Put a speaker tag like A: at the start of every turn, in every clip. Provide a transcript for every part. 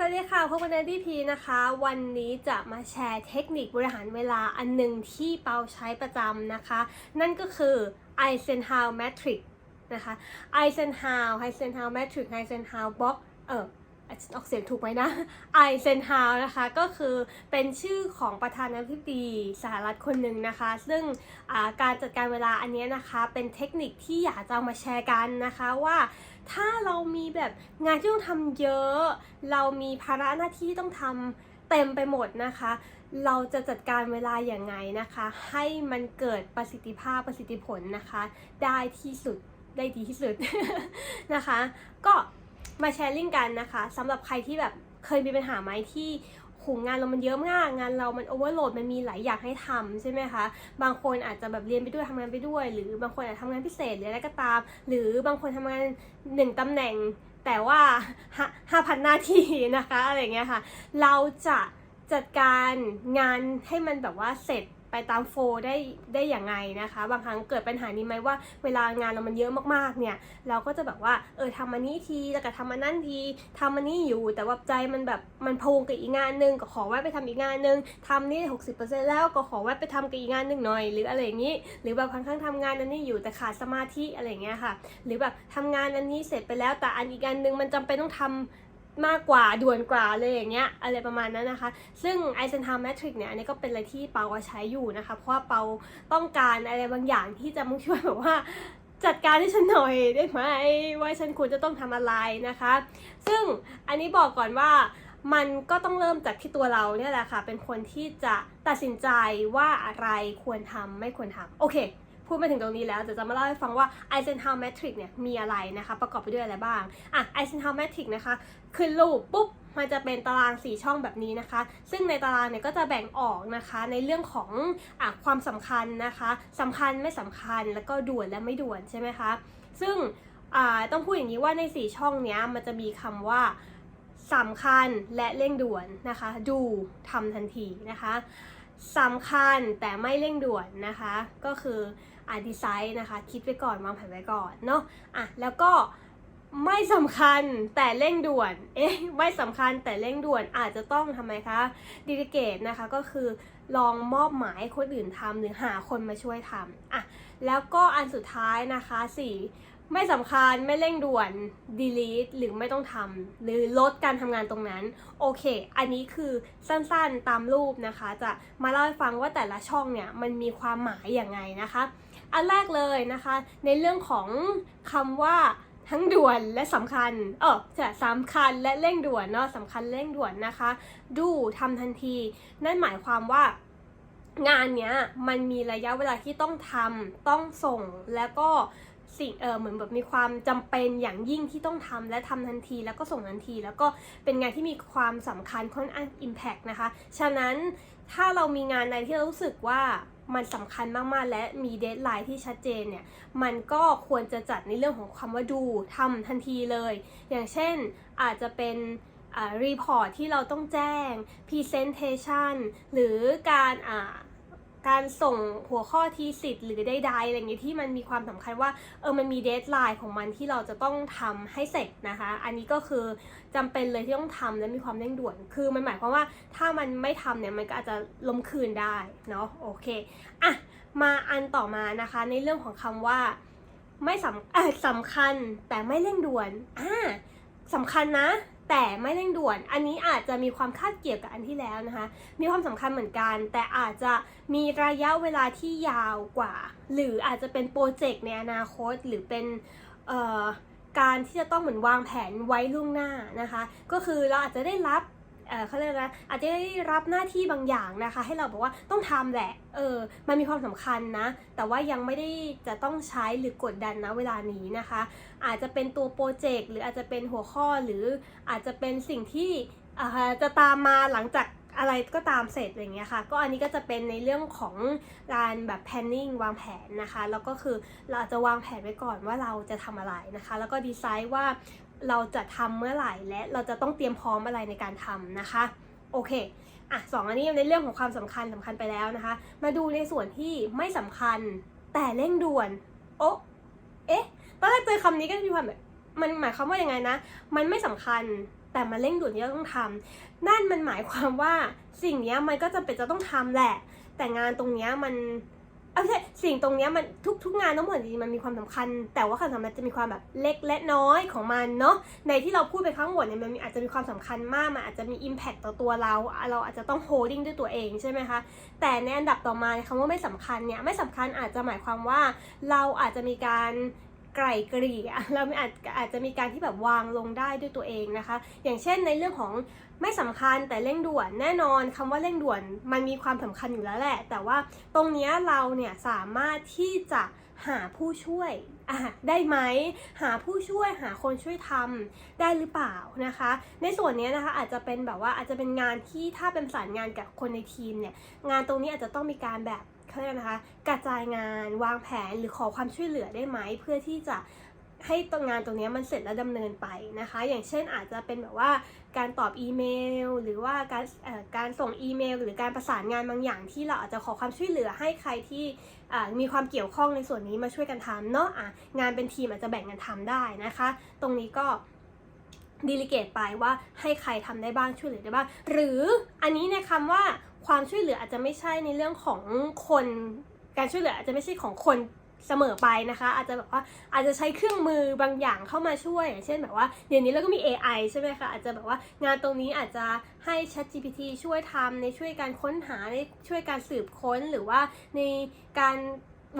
A: สวัสดีค่ะพบกันในที่พีนะคะ วันนี้จะมาแชร์เทคนิคบริหารเวลาอันหนึ่งที่เปาใช้ประจำนะคะ นั่นก็คือ Eisenhower Matrix นะคะ Eisenhower Eisenhower Matrix Eisenhower Box เออออกเสียงถูกไหมนะ Eisenhower นะคะก็คือเป็นชื่อของประธานาธิบดีสหรัฐคนหนึ่งนะคะ ซึ่งการจัดการเวลาอันนี้นะคะ เป็นเทคนิคที่อยากจะเอามาแชร์กันนะคะว่า ถ้าเรามีแบบงานที่ต้องทำเยอะ เรามีภาระหน้าที่ที่ต้องทำเต็มไปหมดนะคะ เราจะจัดการเวลาอย่างไงนะคะ ให้มันเกิดประสิทธิภาพประสิทธิผลนะคะ ได้ที่สุดได้ดีที่สุดนะคะ ก็มาแชร์ลิงก์กันนะคะสำหรับใครที่แบบเคยมีปัญหาไหมทีุ่มงานเรามันเยอะมาก งานเรามันโอเวอร์โหลดมันมีหลายอย่างให้ทำใช่ไหมคะ บางคนอาจจะแบบเรียนไปด้วยทำงานไปด้วย หรือบางคนอาจจะทำงานพิเศษหรืออะไรก็ตาม หรือบางคนทำงานหนึ่งตำแหน่ง แต่ว่าห้าพันหน้าที่นะคะอะไรเงี้ยค่ะ เราจะจัดการงานให้มันแบบว่าเสร็จ ไปตามโฟได้ได้อย่างไงนะคะ บางครั้งเกิดปัญหานี้ไหมว่าเวลางานเรามันเยอะมากๆเนี่ย เราก็จะแบบว่าเออทำอันนี้ทีแล้วก็ทำอันนั้นทีทำอันนี้อยู่ แต่ว่าใจมันแบบมันพงกับอีกงานหนึ่งก็ขอแวะไปทำอีกงานหนึ่งทำนี่หกสิบเปอร์เซ็นต์แล้วก็ขอแวะไปทำกับอีกงานหนึ่งหน่อย หรืออะไรอย่างนี้ หรือแบบบางครั้งทำงานอันนี้อยู่แต่ขาดสมาธิอะไรอย่างเงี้ยค่ะ หรือแบบทำงานอันนี้เสร็จไปแล้วแต่อันอีกอันหนึ่งมันจำเป็นต้องทำ มากกว่าด่วนกว่าเลยอย่างเงี้ยอะไรประมาณนั้นนะคะ ซึ่ง Eisenhower Matrix เนี่ยอันนี้ก็เป็นอะไรที่เปาใช้อยู่นะคะ เพราะว่าเปาต้องการอะไรบางอย่างที่จะมุ่งช่วยแบบว่าจัดการให้ฉันหน่อยได้ไหมว่าฉันควรจะต้องทำอะไรนะคะ ซึ่งอันนี้บอกก่อนว่ามันก็ต้องเริ่มจากที่ตัวเราเนี่ยแหละค่ะ เป็นคนที่จะตัดสินใจว่าอะไรควรทำไม่ควรทำโอเค พูดมาถึงตรงนี้แล้วเดี๋ยวจะมาเล่าให้ฟังว่า Eisenhower Matrix เนี่ยมีอะไรนะคะ ประกอบไปด้วยอะไรบ้าง อะ Eisenhower Matrix นะคะขึ้นรูปปุ๊บมันจะเป็นตาราง 4 ช่องแบบนี้นะคะ ซึ่งในตารางเนี่ยก็จะแบ่งออกนะคะในเรื่องของอความสำคัญนะคะสำคัญไม่สำคัญแล้วก็ด่วนและไม่ด่วนใช่ไหมคะ ซึ่งต้องพูดอย่างนี้ว่าใน 4 ช่องเนี้ยมันจะมีคำว่าสำคัญและเร่งด่วนนะคะ ดูทำทันทีนะคะสำคัญแต่ไม่เร่งด่วนนะคะ ก็คือ อ่าดีไซน์นะคะ คิดไว้ก่อนวางแผนไว้ก่อนเนาะอะแล้วก็ไม่สำคัญแต่เร่งด่วน เอ๊ะ ไม่สำคัญแต่เร่งด่วนอาจจะต้องทำไมคะดีลิเกตนะคะก็คือลองมอบหมายให้คนอื่นทำหรือหาคนมาช่วยทำอะแล้วก็อันสุดท้ายนะคะสี่ไม่สำคัญไม่เร่งด่วน delete หรือไม่ต้องทำหรือลดการทำงานตรงนั้น โอเค อันนี้คือสั้นๆตามรูปนะคะ จะมาเล่าให้ฟังว่าแต่ละช่องเนี่ยมันมีความหมายอย่างไงนะคะ อันแรกเลยนะคะ ในเรื่องของคำว่าทั้งด่วนและสำคัญเออจะสำคัญและเร่งด่วนเนาะสำคัญเร่งด่วนนะคะ ดูทำทันที นั่นหมายความว่างานเนี้ยมันมีระยะเวลาที่ต้องทำต้องส่งแล้วก็สิ่งเออเหมือนแบบมีความจำเป็นอย่างยิ่งที่ต้องทำและทำทันที แล้วก็ส่งทันที แล้วก็เป็นงานที่มีความสำคัญค่อนข้างอิมแพกนะคะ ฉะนั้นถ้าเรามีงานใดที่เรารู้สึกว่า มันสำคัญมากๆ และมีเดทไลน์ที่ชัดเจนเนี่ย มันก็ควรจะจัดในเรื่องของความว่าดูทำทันทีเลย อย่างเช่นอาจจะเป็นรีพอร์ตที่เราต้องแจ้ง Presentation หรือการอ่า การส่งหัวข้อทีสิทธิ์หรือใดๆอะไรอย่างเงี้ยที่มันมีความสำคัญว่าเออมันมีเดทไลน์ของมันที่เราจะต้องทำให้เสร็จนะคะ อันนี้ก็คือจำเป็นเลยที่ต้องทำและมีความเร่งด่วน คือมันหมายความว่าถ้ามันไม่ทำเนี่ยมันก็อาจจะล้มคืนได้เนาะโอเคอะมาอันต่อมานะคะในเรื่องของคำว่าไม่สำสำคัญแต่ไม่เร่งด่วนอ่าสำคัญนะ แต่ไม่เร่งด่วน อันนี้อาจจะมีความคาดเกี่ยวกับอันที่แล้วนะคะ มีความสำคัญเหมือนกัน แต่อาจจะมีระยะเวลาที่ยาวกว่า หรืออาจจะเป็นโปรเจกต์ในอนาคต หรือเป็นการที่จะต้องเหมือนวางแผนไว้ล่วงหน้านะคะ ก็คือเราอาจจะได้รับ เขาเรียกนะอาจจะได้รับหน้าที่บางอย่างนะคะ ให้เราบอกว่าต้องทำแหละเออมันมีความสำคัญนะ แต่ว่ายังไม่ได้จะต้องใช้หรือกดดันนะเวลานี้นะคะ อาจจะเป็นตัวโปรเจกต์หรืออาจจะเป็นหัวข้อหรืออาจจะเป็นสิ่งที่จะตามมาหลังจากอะไรก็ตามเสร็จอย่างเงี้ยค่ะ ก็อันนี้ก็จะเป็นในเรื่องของการแบบ planning วางแผนนะคะ แล้วก็คือเราจจะวางแผนไว้ก่อนว่าเราจะทำอะไรนะคะ แล้วก็ดีไซน์ว่า เราจะทำเมื่อไหร่และเราจะต้องเตรียมพร้อมอะไรในการทำนะคะ โอเคอะสองอันนี้ในเรื่องของความสำคัญสำคัญไปแล้วนะคะ มาดูในส่วนที่ไม่สำคัญแต่เร่งด่วนโอะเอ๊ะตอนแรกเจอคำนี้ก็มีความแบบมันหมายความว่ายังไงนะ มันไม่สำคัญแต่มาเร่งด่วนที่เราต้องทำนั่นมันหมายความว่าสิ่งนี้มันก็จำเป็นจะต้องทำแหละ แต่งานตรงนี้มัน เอาใช่สิ่งตรงนี้มันทุกทุกงานทั้งหมดจริงๆมันมีความสำคัญ แต่ว่าความสำคัญจะมีความแบบเล็กและน้อยของมันเนาะในที่เราพูดไปทั้งหมดเนี่ยมันมอาจจะมีความสำคัญมากมันอาจจะมี impact ต่อตัวเรา เราอาจจะต้อง holding ด้วยตัวเองใช่ไหมคะแต่ในอันดับต่อมาคำว่าไม่สำคัญเนี่ยไม่สำคัญอาจจะหมายความว่าเราอาจจะมีการ ไกล่เกลี่ยเราอาจอาจจะมีการที่แบบวางลงได้ด้วยตัวเองนะคะ อย่างเช่นในเรื่องของไม่สำคัญแต่เร่งด่วนแน่นอนคำว่าเร่งด่วนมันมีความสำคัญอยู่แล้วแหละ แต่ว่าตรงนี้เราเนี่ยสามารถที่จะหาผู้ช่วยได้ไหมหาผู้ช่วยหาคนช่วยทำได้หรือเปล่านะคะ ในส่วนนี้นะคะอาจจะเป็นแบบว่าอาจจะเป็นงานที่ถ้าเป็นสานงานกับคนในทีมเนี่ยงานตรงนี้อาจจะต้องมีการแบบ เขาเรียกนะคะ กระจายงานวางแผนหรือขอความช่วยเหลือได้ไหมเพื่อที่จะให้ตรงงานตรงนี้มันเสร็จแล้วดำเนินไปนะคะ อย่างเช่นอาจจะเป็นแบบว่าการตอบอีเมล หรือว่าการการส่งอีเมล หรือการประสานงานบางอย่างที่เราอาจจะขอความช่วยเหลือให้ใครที่มีความเกี่ยวข้องในส่วนนี้มาช่วยกันทำเนาะะงานเป็นทีมอาจจะแบ่งกันทำได้นะคะ ตรงนี้ก็ดีลิเกตไปว่าให้ใครทำได้บ้างช่วยเหลือได้บ้าง หรืออันนี้ในคำว่า ความช่วยเหลืออาจจะไม่ใช่ในเรื่องของคน การช่วยเหลืออาจจะไม่ใช่ของคนเสมอไปนะคะ อาจจะแบบว่าอาจจะใช้เครื่องมือบางอย่างเข้ามาช่วย อย่างเช่นแบบว่าเดี๋ยวนี้เราก็มี AI ใช่ไหมคะอาจจะแบบว่างานตรงนี้อาจจะให้ ChatGPT ช่วยทำในช่วยการค้นหาในช่วยการสืบค้นหรือว่าในการ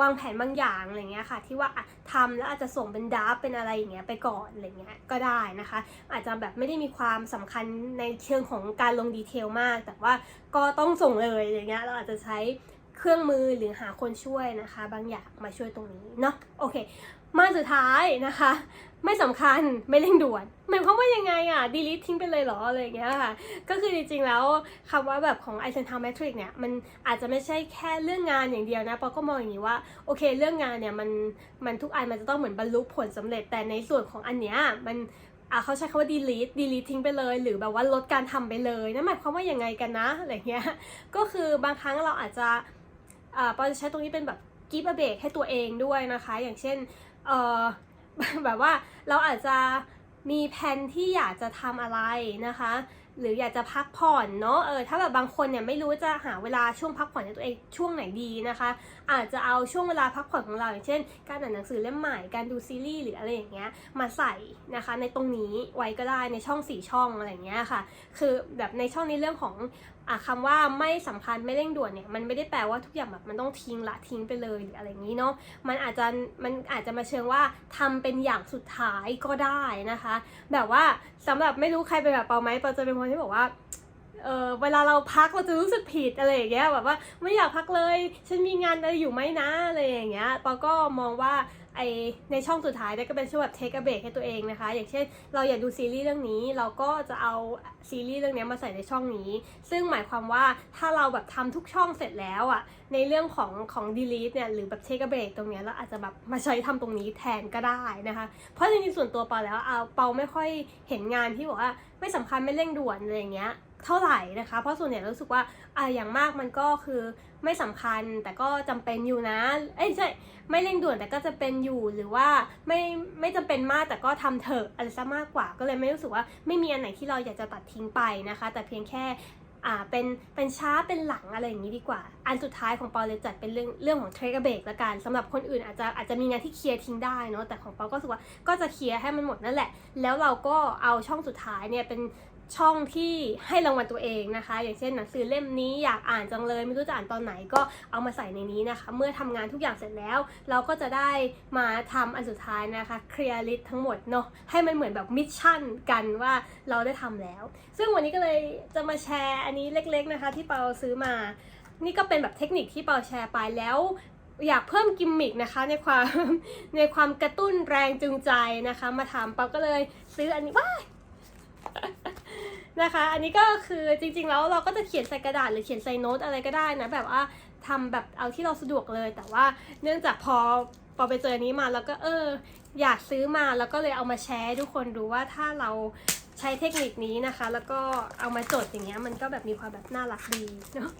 A: วางแผนบางอย่างอะไรเงี้ยค่ะ ที่ว่าทำแล้วอาจจะส่งเป็นดราฟต์เป็นอะไรอย่างเงี้ยไปก่อนอะไรเงี้ยก็ได้นะคะ อาจจะแบบไม่ได้มีความสำคัญในเชิงของการลงดีเทลมาก แต่ว่าก็ต้องส่งเลยอะไรเงี้ยเราอาจจะใช้ เครื่องมือหรือหาคนช่วยนะคะ บางอย่างมาช่วยตรงนี้เนาะโอเค มาสุดท้ายนะคะ ไม่สำคัญไม่เร่งด่วนหมายความว่ายังไงอะ delete ทิ้งไปเลยเหรออะไรอย่างเงี้ยค่ะก็คือจริงๆแล้วคำว่าแบบของ Eisenhower Matrix เนี่ยมันอาจจะไม่ใช่แค่เรื่องงานอย่างเดียวนะปอก็มองอย่างนี้ว่าโอเค เรื่องงานเนี่ยมันมันทุกอันมันจะต้องเหมือนบรรลุผลสำเร็จแต่ในส่วนของอันเนี้ยมันอะเขาใช้คำว่า delete delete ทิ้งไปเลย หรือแบบว่าลดการทำไปเลยนั่นหมายความว่ายังไงกันนะอะไรเงี้ยก็คือบางครั้งเราอาจจะ ปอจะใช้ตรงนี้เป็นแบบ give a break ให้ตัวเองด้วยนะคะ อย่างเช่นเอ่อแบบว่าเราอาจจะมีแผนที่อยากจะทำอะไรนะคะ หรืออยากจะพักผ่อนเนาะเออถ้าแบบบางคนเนี่ยไม่รู้จะหาเวลาช่วงพักผ่อนให้ตัวเองช่วงไหนดีนะคะ อาจจะเอาช่วงเวลาพักผ่อนของเราอย่างเช่น การอ่านหนังสือเล่มใหม่การดูซีรีส์หรืออะไรอย่างเงี้ยมาใส่นะคะในตรงนี้ไว้ก็ได้ในช่องสี่ช่องอะไรอย่างเงี้ยค่ะ คือแบบในช่องนี้เรื่องของ อะคำว่าไม่สำคัญไม่เร่งด่วนเนี่ยมันไม่ได้แปลว่าทุกอย่างแบบมันต้องทิ้งละทิ้งไปเลยหรืออะไรอย่างนี้เนาะมันอาจจะมันอาจจะมาเชิงว่าทำเป็นอย่างสุดท้ายก็ได้นะคะ แบบว่าสำหรับไม่รู้ใครเป็นแบบเปาไหมเปาจะเป็นคนที่บอกว่าเออเวลาเราพักเราจะรู้สึกผิดอะไรอย่างเงี้ยแบบว่าไม่อยากพักเลย ฉันมีงานอะไรอยู่ไหมนะอะไรอย่างเงี้ยปอก็มองว่า ไอในช่องสุดท้ายเนี่ยก็เป็นช่วงแบบเทคเบรกให้ตัวเองนะคะ อย่างเช่น เราอยากดูซีรีส์เรื่องนี้ เราก็จะเอาซีรีส์เรื่องนี้มาใส่ในช่องนี้ ซึ่งหมายความว่าถ้าเราแบบทำทุกช่องเสร็จแล้วอะ่ะในเรื่องของของ delete เนี่ยหรือแบบเทคเบรกตรงเนี้ยเราอาจจะแบบมาใช้ทำตรงนี้แทนก็ได้นะคะ เพราะจริงๆส่วนตัวเปาแล้วเอาเปาไม่ค่อยเห็นงานที่บอกว่าไม่สำคัญไม่เร่งด่วนอะไรอย่างเงี้ย เท่าไหร่นะคะ เพราะส่วนใหญ่รู้สึกว่าอ่าอย่างมากมันก็คือไม่สำคัญแต่ก็จำเป็นอยู่นะเอ้ยใช่ไม่เร่งด่วนแต่ก็จะเป็นอยู่หรือว่าไม่ไม่จำเป็นมากแต่ก็ทำเถอะอะไรซะมากกว่า ก็เลยไม่รู้สึกว่าไม่มีอันไหนที่เราอยากจะตัดทิ้งไปนะคะ แต่เพียงแค่อ่าเป็นเป็นช้าเป็นหลังอะไรอย่างนี้ดีกว่า อันสุดท้ายของปอเลยจัดเป็นเรื่องเรื่องของเทรกเบรกละกันสำหรับคนอื่นอาจจะอาจจะมีงานที่เคลียร์ทิ้งได้เนาะแต่ของปอก็รู้สึกว่าก็จะเคลียร์ให้มันหมดนั่นแหละ แล้วเราก็เอาช่องสุดท้ายเนี่ยเป็น ช่องที่ให้รางวัลตัวเองนะคะ อย่างเช่นหนังสือเล่มนี้อยากอ่านจังเลย ไม่รู้จะอ่านตอนไหนก็เอามาใส่ในนี้นะคะ เมื่อทำงานทุกอย่างเสร็จแล้ว เราก็จะได้มาทำอันสุดท้ายนะคะเคลียร์ลิสทั้งหมดเนาะให้มันเหมือนแบบมิชชั่นกันว่าเราได้ทำแล้ว ซึ่งวันนี้ก็เลยจะมาแชร์อันนี้เล็กๆนะคะ ที่เปาซื้อมา นี่ก็เป็นแบบเทคนิคที่เปาแชร์ไปแล้วอยากเพิ่มกิมมิกนะคะในความในความกระตุ้นแรงจูงใจนะคะ มาทำเปาก็เลยซื้ออันนี้ว้า นะคะ อันนี้ก็คือจริงๆแล้วเราก็จะเขียนใส่กระดาษหรือเขียนใส่โน้ตอะไรก็ได้นะแบบว่าทำแบบเอาที่เราสะดวกเลย แต่ว่าเนื่องจากพอพอไปเจอนนี้มาแล้วก็เออ อยากซื้อมาแล้วก็เลยเอามาแชร์ให้ทุกคนดูว่าถ้าเราใช้เทคนิคนี้นะคะ แล้วก็เอามาจดอย่างเงี้ยมันก็แบบมีความแบบน่ารักดีเนาะ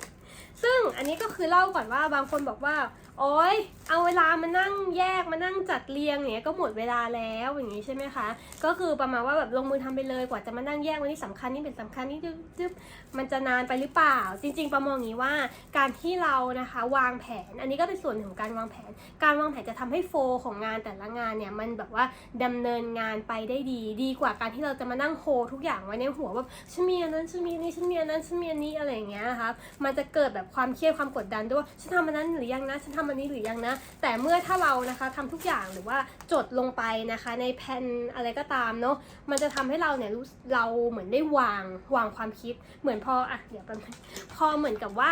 A: ซึ่งอันนี้ก็คือเล่าก่อนว่าบางคนบอกว่า โอ๊ยเอาเวลามานั่งแยกมานั่งจัดเรียงอย่างเนี้ยก็หมดเวลาแล้วอย่างนี้ใช่ไหมคะ ก็คือประมาณว่าแบบลงมือทำไปเลยกว่าจะมานั่งแยกวันนี้สำคัญนี่เป็นสำคัญนี่จึ๊บมันจะนานไปหรือเปล่า จริง ๆ ประมองอย่างนี้ว่าการที่เรานะคะวางแผน อันนี้ก็เป็นส่วนหนึ่งของการวางแผน การวางแผนจะทำให้โฟลของงานแต่ละงานเนี่ยมันแบบว่าดำเนินงานไปได้ดี ดีกว่าการที่เราจะมานั่งโฮทุกอย่างไว้ในหัวว่าฉันมีอันนั้นฉันมีนี้ฉันมีอันนั้นฉันมีอันนี้อะไรอย่างเงี้ยนะคะมันจะเกิดแบบความเครียดความกดดันด้วยว่าฉันทำอันนั้นหรือยังนะฉันทำอันนี้หรือยังนะ แต่เมื่อถ้าเรานะคะทำทุกอย่างหรือว่าจดลงไปนะคะ ในแผ่นอะไรก็ตามเนาะมันจะทำให้เราเนี่ยรู้เราเหมือนได้วางวางความคิด เหมือนพออะเดี๋ยวแป๊บนึงพอเหมือนกับว่า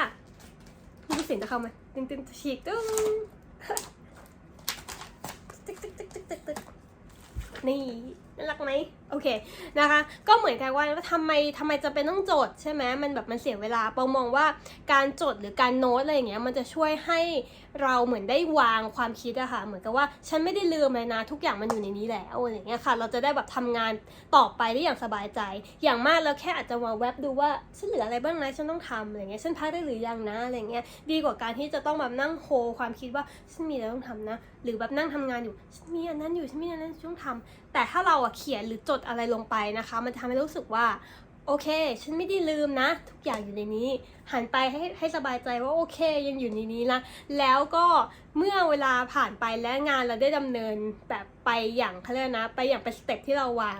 A: รู้เสียงจะเข้ามาตึงตึงฉีกตึ้งตึกตึกตึกตึกตึกตึกนี่น่ารักไหมโอเคนะคะ ก็เหมือนกันว่าทำไมทำไมจะเป็นต้องจดใช่ไหมมันแบบมันเสียเวลาเปามองว่าการจดหรือการโน้ตอะไรอย่างเงี้ยมันจะช่วยให้เราเหมือนได้วางความคิดอะค่ะ เหมือนกับว่าฉันไม่ได้ลืมเลยนะ ทุกอย่างมันอยู่ในนี้แล้วอะไรอย่างเงี้ยค่ะ เราจะได้แบบทำงานต่อไปได้อย่างสบายใจ อย่างมากแล้วแค่อาจจะมาแวบดูว่าฉันเหลืออะไรบ้างนะฉันต้องทำอะไรเงี้ยฉันพักได้หรือยังนะอะไรเงี้ยดีกว่าการที่จะต้องแบบนั่งโฮความคิดว่าฉันมีอะไรต้องทำนะ หรือแบบนั่งทำงานอยู่ฉันมีอันนั้นอยู่ฉันมีอันนั้นต้องทำแต่ถ้าเราอะเขียนหรือจดอะไรลงไปนะคะ มันจะทำให้รู้สึกว่าโอเค ฉันไม่ได้ลืมนะ ทุกอย่างอยู่ในนี้ หันไปให้ให้สบายใจว่าโอเคยังอยู่ในนี้นะ แล้วก็เมื่อเวลาผ่านไปและงานเราได้ดำเนินแบบไปอย่างเขาเรียกนะ ไปอย่างเป็นสเต็ปที่เราวาง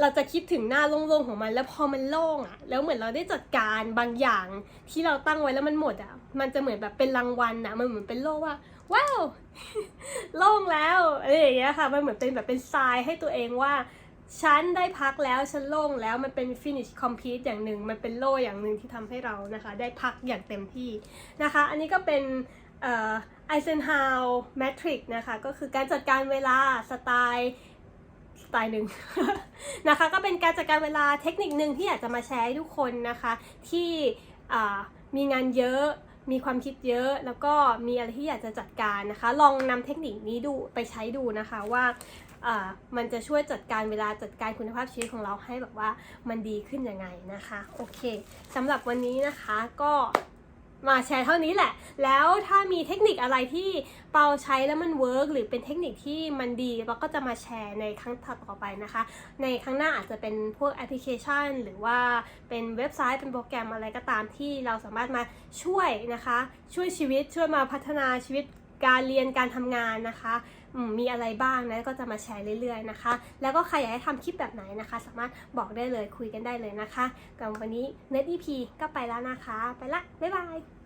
A: เราจะคิดถึงหน้าโล่งๆของมัน แล้วพอมันโล่งอะแล้วเหมือนเราได้จัดการบางอย่างที่เราตั้งไว้แล้วมันหมดอะมันจะเหมือนแบบเป็นรางวัลอะมันเหมือนเป็นโล่ว่าว้าวโล่งแล้วอะไรอย่างเงี้ยค่ะ มันเหมือนเป็นแบบเป็นทรายให้ตัวเองว่า ฉันได้พักแล้วฉันโล่งแล้วมันเป็น finish complete อย่างหนึ่ง มันเป็นโล่อย่างหนึ่งที่ทำให้เรานะคะ ได้พักอย่างเต็มที่นะคะ อันนี้ก็เป็นเอ่อ Eisenhower Matrix นะคะ ก็คือการจัดการเวลาสไตล์สไตล์หนึ่งนะคะ ก็เป็นการจัดการเวลาเทคนิคหนึ่งที่อยากจะมาแชร์ให้ทุกคนนะคะ ที่มีงานเยอะ มีความคิดเยอะแล้วก็มีอะไรที่อยากจะจัดการนะคะ ลองนำเทคนิคนี้ดูไปใช้ดูนะคะว่าอ่ามันจะช่วยจัดการเวลาจัดการคุณภาพชีวิตของเราให้แบบว่ามันดีขึ้นยังไงนะคะ โอเคสำหรับวันนี้นะคะก็ มาแชร์เท่านี้แหละ แล้วถ้ามีเทคนิคอะไรที่เปาใช้แล้วมันเวิร์กหรือเป็นเทคนิคที่มันดีเราก็จะมาแชร์ในครั้งถัดต่อไปนะคะ ในครั้งหน้าอาจจะเป็นพวกแอปพลิเคชัน หรือว่าเป็นเว็บไซต์เป็นโปรแกรมอะไรก็ตามที่เราสามารถมาช่วยนะคะ ช่วยชีวิตช่วยมาพัฒนาชีวิตการเรียนการทำงานนะคะ มีอะไรบ้างนะก็จะมาแชร์เรื่อยๆนะคะ แล้วก็ใครอยากให้ทำคลิปแบบไหนนะคะ สามารถบอกได้เลยคุยกันได้เลยนะคะกับวันนี้เน็ตอีพีก็ไปแล้วนะคะ ไปละบ๊ายบาย